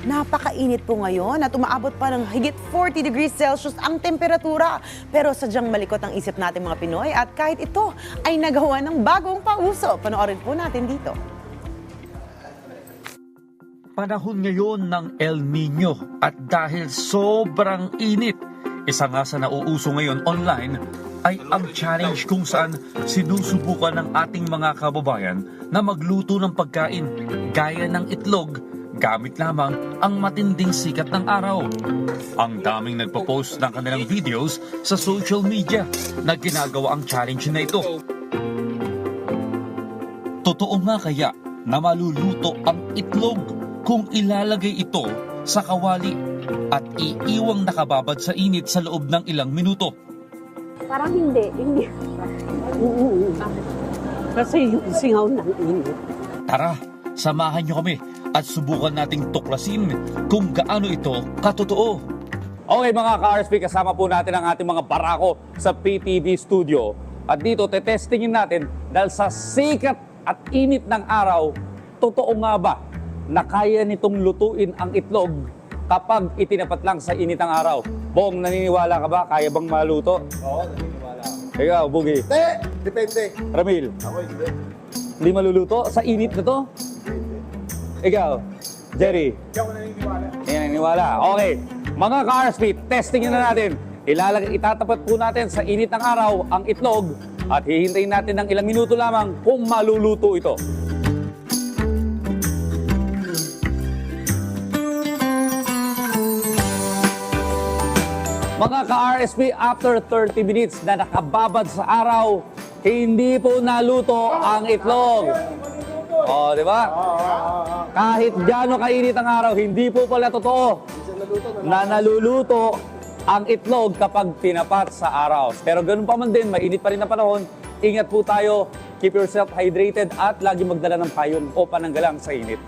Napakainit po ngayon at umaabot pa ng higit 40 degrees Celsius ang temperatura. Pero sadyang malikot ang isip natin mga Pinoy at kahit ito ay nagawa ng bagong pauso. Panoorin po natin dito. Panahon ngayon ng El Nino at dahil sobrang init, isa nga sa nauuso ngayon online ay ang challenge kung saan sinusubukan ng ating mga kababayan na magluto ng pagkain gaya ng itlog gamit lamang ang matinding sikat ng araw. Ang daming nagpo-post ng kanilang videos sa social media na ginagawa ang challenge na ito. Totoo nga kaya na maluluto ang itlog kung ilalagay ito sa kawali at iiwang nakababad sa init sa loob ng ilang minuto. Parang hindi, hindi. Kasi yung singaw ng init. Tara, samahan niyo kami at subukan nating tuklasin kung gaano ito katotoo. Okay mga ka-RSP, kasama po natin ang ating mga barako sa PTV Studio. At dito, tetestingin natin dahil sa sikat at init ng araw, totoo nga ba na kaya nitong lutuin ang itlog kapag itinapat lang sa init ng araw? Bong, naniniwala ka ba? Kaya bang maluto? Oo, naniniwala ako. Ikaw, Bugi. Hindi! Depende. Ramil, Ako hindi. hindi maluluto sa init na to? Ikaw, Jerry. Hindi ako naniniwala. Hindi naniniwala. Okay. Mga ka-RSP, testing na natin. Ilalagay, itatapat po natin sa init ng araw ang itlog at hihintayin natin ng ilang minuto lamang kung maluluto ito. Mga ka-RSP, after 30 minutes na nakababad sa araw, hindi po naluto ang itlog. Oh, di ba? Kahit gaano kainit ang araw, hindi po pala totoo na naluluto ang itlog kapag tinapat sa araw. Pero ganun pa man din, mainit pa rin na panahon. Ingat po tayo, keep yourself hydrated at lagi magdala ng payong o pananggalang sa init.